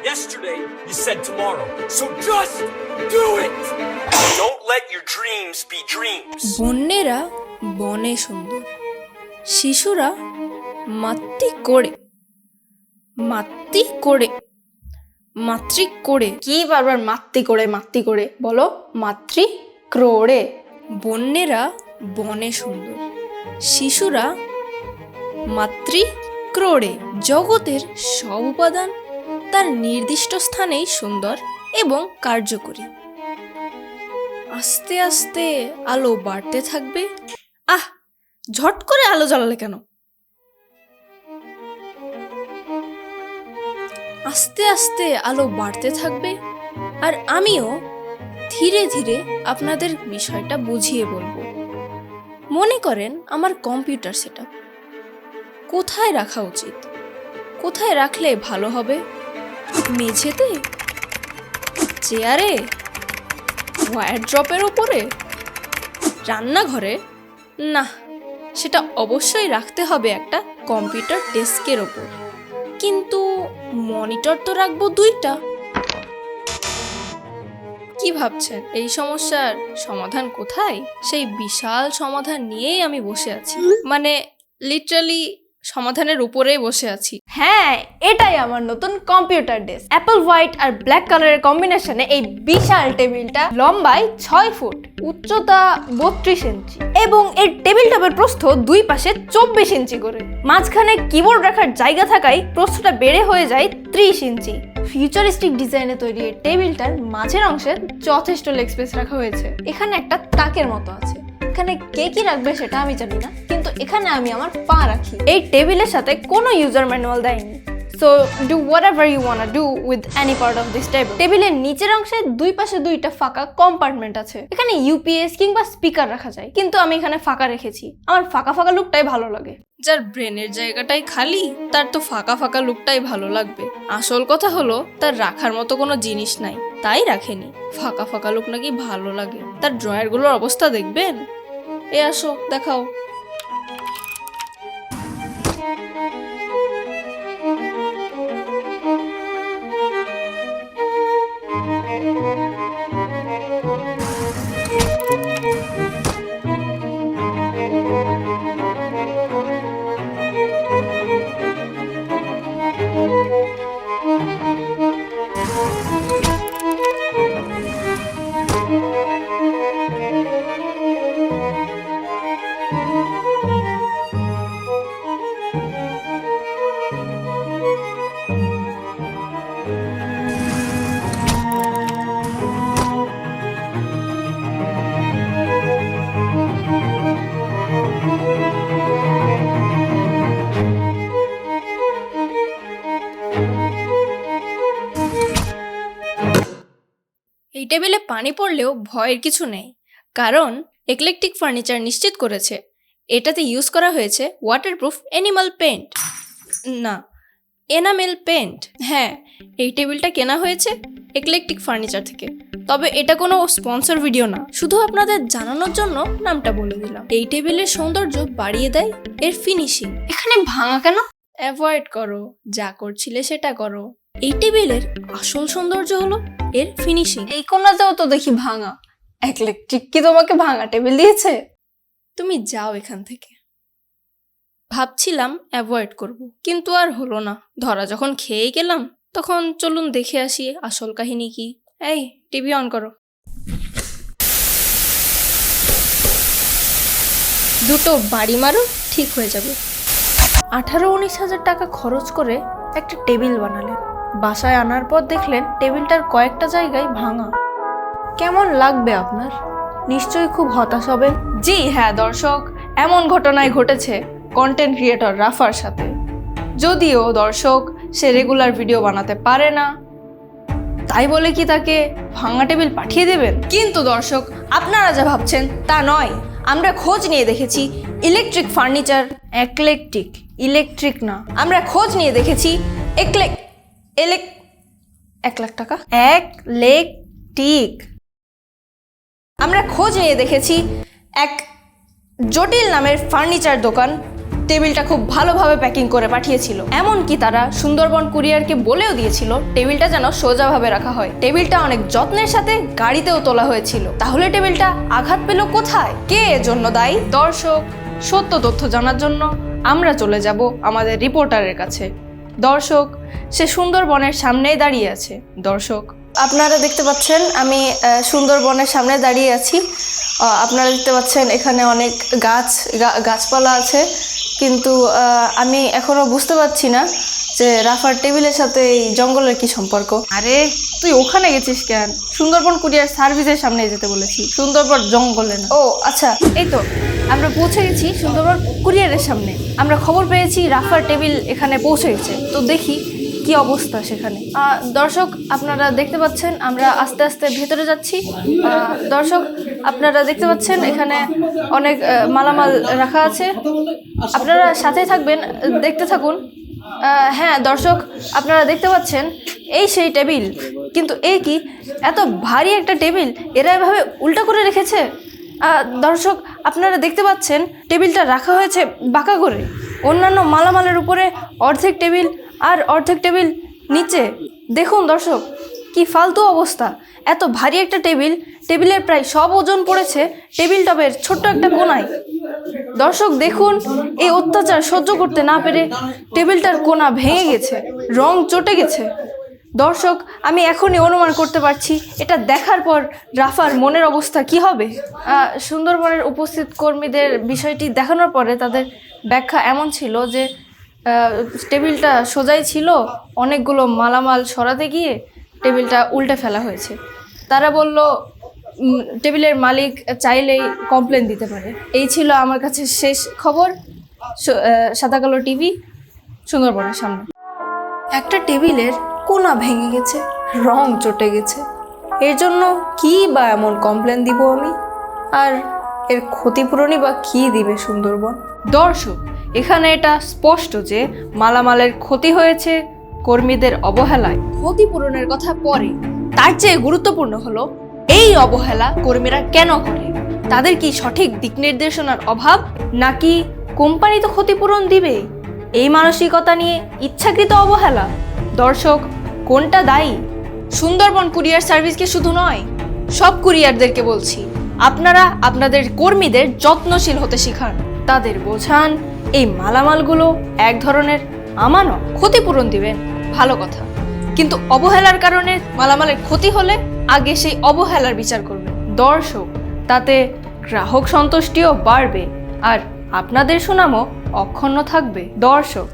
Yesterday, you said tomorrow. So just do it! Don't let your dreams be dreams. বন্যেরা বনে সুন্দর শিশুরা মাতৃ করে মাতৃ করে মাতৃ করে কি বারবার মাতৃ করে মাতৃ করে বলো মাতৃ ক্রোড়ে বন্যেরা বনে সুন্দর শিশুরা মাতৃ ক্রোড়ে জগতের সব উপাদান তার নির্দিষ্ট স্থানেই সুন্দর এবং কার্যকরী। আস্তে আস্তে আলো বাড়তে থাকবে। আহ, ঝট করে আলো জ্বালালে কেন? আস্তে আস্তে আলো বাড়তে থাকবে আর আমিও ধীরে ধীরে আপনাদের বিষয়টা বুঝিয়ে বলব। মনে করেন আমার কম্পিউটার সেট কোথায় রাখা উচিত? কোথায় রাখলে ভালো হবে? মেঝেতে? চেয়ারে? ওয়ার ড্রপের ওপরে? রান্নাঘরে? না, সেটা অবশ্যই রাখতে হবে একটা কম্পিউটার ডেস্কের ওপর। কিন্তু মনিটর তো রাখব দুইটা। কি ভাবছেন? এই সমস্যার সমাধান কোথায়? সেই বিশাল সমাধান নিয়েই আমি বসে আছি। মানে লিটারালি সমাধানের উপরেই বসে আছি। হ্যাঁ এটাই আমার নতুন কম্পিউটার ডেস্ক অ্যাপল হোয়াইট আর ব্ল্যাক কালারের কম্বিনেশনে এই বিশাল টেবিলটা লম্বায় ছয় ফুট, উচ্চতা বত্রিশ ইঞ্চি এবং এর টেবিল টপের প্রস্থ দুই পাশে চব্বিশ ইঞ্চি করে। মাঝখানে কিবোর্ড রাখার জায়গা থাকায় প্রস্থটা বেড়ে হয়ে যায় ত্রিশ ইঞ্চি। ফিউচারিস্টিক ডিজাইনে তৈরি এই টেবিলটার মাঝের অংশে যথেষ্ট লেগ স্পেস রাখা হয়েছে। এখানে একটা তাকের মতো আছে। এখানে কে কি রাখবে সেটা আমি জানি না, কিন্তু এখানে আমি আমার পা রাখি। এই টেবিলের সাথে কোনো ইউজার ম্যানুয়াল দেয়নি। So do whatever you want do with any part of this table টেবিলের নিচের অংশে দুই পাশে দুইটা ফাঁকা কম্পার্টমেন্ট আছে। এখানে ইউপিএস কিংবা স্পিকার রাখা যায়, কিন্তু আমি এখানে ফাঁকা রেখেছি। আমার ফাঁকা ফাঁকা লুকটাই ভালো লাগে। যার ব্রেনের জায়গাটাই খালি, তার তো ফাঁকা ফাঁকা লুকটাই ভালো লাগবে। আসল কথা হলো, তার রাখার মতো কোনো জিনিস নাই, তাই রাখেনি। ফাঁকা ফাঁকা লুক নাকি ভালো লাগে। তার ড্রয়ারগুলোর অবস্থা দেখবেন? এ আসো দেখাও। এই টেবিলে পানি পড়লেও ভয়ের কিছু নেই। কারণ একলেকটিক ফার্নিচার নিশ্চিত করেছে। এটাতে ইউজ করা হয়েছে ওয়াটারপ্রুফ অ্যানিমাল পেন্ট না এনামেল পেন্ট হ্যাঁ এই টেবিলটা কেনা হয়েছে একলেকটিক ফার্নিচার থেকে। তবে এটা কোনো স্পন্সর ভিডিও না। শুধু আপনাদের জানানোর জন্য নামটা বলে দিলাম। এই টেবিলের সৌন্দর্য বাড়িয়ে দেয় এর ফিনিশিং এখানে ভাঙা কেন? অ্যাভয়েড করো। যা করছিলে সেটা করো। এই টেবিলের আসল সৌন্দর্য হলো এর ফিনিশিং এই কোনাতেও তো দেখি ভাঙা। ইলেকট্রিক কি তোমাকে ভাঙা টেবিল দিয়েছে? তুমি যাও এখান থেকে। ভাবছিলাম অ্যাভয়েড করব কিন্তু আর হলো না। ধরা যখন খেয়ে গেলাম তখন চলুন দেখে আসি আসল কাহিনী কি। এই টিভি অন করো। দুটো বাড়ি মারো ঠিক হয়ে যাবে। আঠারো উনিশ হাজার টাকা খরচ করে একটা টেবিল বানালেন। বাসায় আনার পর দেখলেন টেবিলটার কয়েকটা জায়গায় ভাঙা। কেমন লাগবে আপনার? নিশ্চয়ই খুব হতাশ হবেন। জি হ্যাঁ দর্শক এমন ঘটনায় ঘটেছে কন্টেন্ট ক্রিয়েটর রাফার সাথে। যদিও দর্শক সে রেগুলার ভিডিও বানাতে পারে না তাই বলে কি তাকে ভাঙা টেবিল পাঠিয়ে দেবেন? কিন্তু দর্শক আপনারা যা ভাবছেন তা নয়। আমরা খোঁজ নিয়ে দেখেছি ইলেকট্রিক ফার্নিচার একলেকট্রিক ইলেকট্রিক না। আমরা খোঁজ নিয়ে দেখেছি একলেক এলেক এক লাখ টাকা? এক লেক টিক আমরা খোঁজ নিয়ে দেখেছি এক জটিল নামের ফার্নিচার দোকান। টেবিলটা খুব ভালোভাবে প্যাকিং করে পাঠিয়েছিল। এমনকি তারা সুন্দরবন কুরিয়ারকে বলেও দিয়েছিল, টেবিলটা যেন সোজাভাবে রাখা হয়। টেবিলটা অনেক যত্নের সাথে গাড়িতেও তোলা হয়েছিল। তাহলে টেবিলটা আঘাত পেল কোথায়? কে এর জন্য দায়ী? দর্শক, সত্য তথ্য জানার জন্য আমরা চলে যাব আমাদের রিপোর্টারের কাছে। দর্শক সে সুন্দরবনের সামনেই দাঁড়িয়ে আছে। দর্শক আপনারা দেখতে পাচ্ছেন আমি সুন্দরবনের সামনে দাঁড়িয়ে আছি। আপনারা দেখতে পাচ্ছেন এখানে অনেক গাছ গাছপালা আছে। কিন্তু আমি এখনও বুঝতে পারছি না যে রাফার টেবিলের সাথে এই জঙ্গলের কি সম্পর্ক। আরে তুই ওখানে গেছিস কেন? সুন্দরবন কুরিয়ার সার্ভিসের সামনে যেতে বলেছি। সুন্দরবন জঙ্গলে না। ও আচ্ছা। এই তো আমরা পৌঁছে গেছি সুন্দরবন কুরিয়ারের সামনে। আমরা খবর পেয়েছি রাফার টেবিল এখানে পৌঁছে গেছে। তো দেখি কি অবস্থা সেখানে? দর্শক, আপনারা দেখতে পাচ্ছেন, আমরা আস্তে আস্তে ভেতরে যাচ্ছি। দর্শক, আপনারা দেখতে পাচ্ছেন, এখানে অনেক মালামাল রাখা আছে। আপনারা সাথে থাকবেন, দেখতে থাকুন। হ্যাঁ দর্শক, আপনারা দেখতে পাচ্ছেন, এই সেই টেবিল। কিন্তু এই কি, এত ভারী একটা টেবিল, এরা এভাবে উল্টা করে রেখেছে? দর্শক, আপনারা দেখতে পাচ্ছেন, টেবিলটা রাখা হয়েছে বাঁকা করে। অন্যান্য মালামালের উপরে অর্ধেক টেবিল আর অর্ধেক টেবিল নিচে। দেখুন দর্শক, কি ফালতু অবস্থা। এত ভারী একটা টেবিল, টেবিলের প্রায় সব ওজন পড়েছে টেবিল টপের ছোট্ট একটা কোনায়। দর্শক, দেখুন, এই অত্যাচার সহ্য করতে না পেরে টেবিলটার কোনা ভেঙে গেছে, রং চটে গেছে। দর্শক, আমি এখনই অনুমান করতে পারছি, এটা দেখার পর রাফার মনের অবস্থা কি হবে? সুন্দরবনের উপস্থিত কর্মীদের বিষয়টি দেখানোর পরে তাদের ব্যাখ্যা এমন ছিল যে টেবিলটা সোজাই ছিল, অনেকগুলো মালামাল সরাতে গিয়ে টেবিলটা উল্টে ফেলা হয়েছে। তারা বলল টেবিলের মালিক চাইলেই কমপ্লেন দিতে পারে। এই ছিল আমার কাছে শেষ খবর। সাদা কালো টিভি, সুন্দরবনের সামনে। একটা টেবিলের কোনা ভেঙে গেছে, রং চটে গেছে। এর জন্য কী বা এমন কমপ্লেন দিব আমি? আর এর ক্ষতিপূরণই বা কি দিবে সুন্দরবন? দর্শক এখানে এটা স্পষ্ট যে মালামালের ক্ষতি হয়েছে কর্মীদের অবহেলায়। ক্ষতিপূরণের কথা পরে। তার চেয়ে গুরুত্বপূর্ণ হলো এই অবহেলা কর্মীরা কেন করে? তাদের কি সঠিক দিক নির্দেশনার অভাব নাকি কোম্পানি তো ক্ষতিপূরণ দিবে? এই মানসিকতা নিয়ে ইচ্ছাকৃত অবহেলা? দর্শক কোনটা দায়ী? সুন্দরবন কুরিয়ার সার্ভিসকে শুধু নয় সব কুরিয়ারদেরকে বলছি। আপনারা আপনাদের কর্মীদের যত্নশীল হতে শিখান। তাদের বোঝান, এই মালামালগুলো এক ধরনের আমানত, ক্ষতিপূরণ দিবেন। ভালো কথা। কিন্তু অবহেলার কারণে মালামালের ক্ষতি হলে আগে সেই অবহেলার বিচার করবেন। দর্শক, তাতে গ্রাহক সন্তুষ্টিও বাড়বে আর আপনাদের সুনামও অক্ষুণ্ণ থাকবে। দর্শক,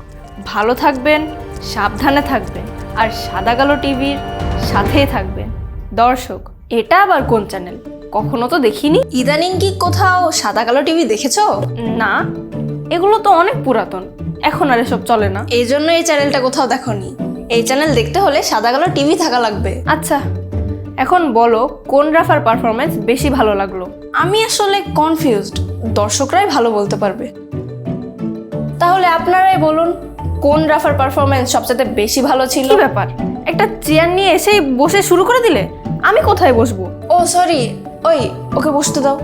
ভালো থাকবেন, সাবধানে থাকবেন আর সাদা কালো টিভির সাথেই থাকবেন। দর্শক, এটা আবার কোন চ্যানেল? কখনো তো দেখিনি। ইদানিং কি কোথাও সাদা কালো টিভি দেখেছ? না এগুলো তো অনেক পুরাতন। এখন আর এসব চলে না। এই জন্য এই চ্যানেলটা কোথাও দেখোনি। এই চ্যানেল দেখতে হলে সাদা কালো টিভি থাকা লাগবে। আচ্ছা এখন বলো কোন রাফার পারফরমেন্স বেশি ভালো লাগল? আমি আসলে কনফিউজড দর্শকরাই ভালো বলতে পারবে। তাহলে আপনারাই বলুন কোন রাফার পারফরমেন্স সবচেয়ে বেশি ভালো ছিল? ব্যাপার? একটা চেয়ার নিয়ে এসেই বসে শুরু করে দিলে? আমি কোথায় বসবো? ও সরি ওই, ওকে বসতে দাও।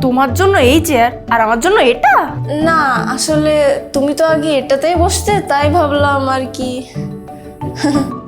তোমার জন্য এই চেয়ার আর আমার জন্য এটা? না, আসলে তুমি তো আগে এটাতেই বসতে, তাই ভাবলাম আর কি।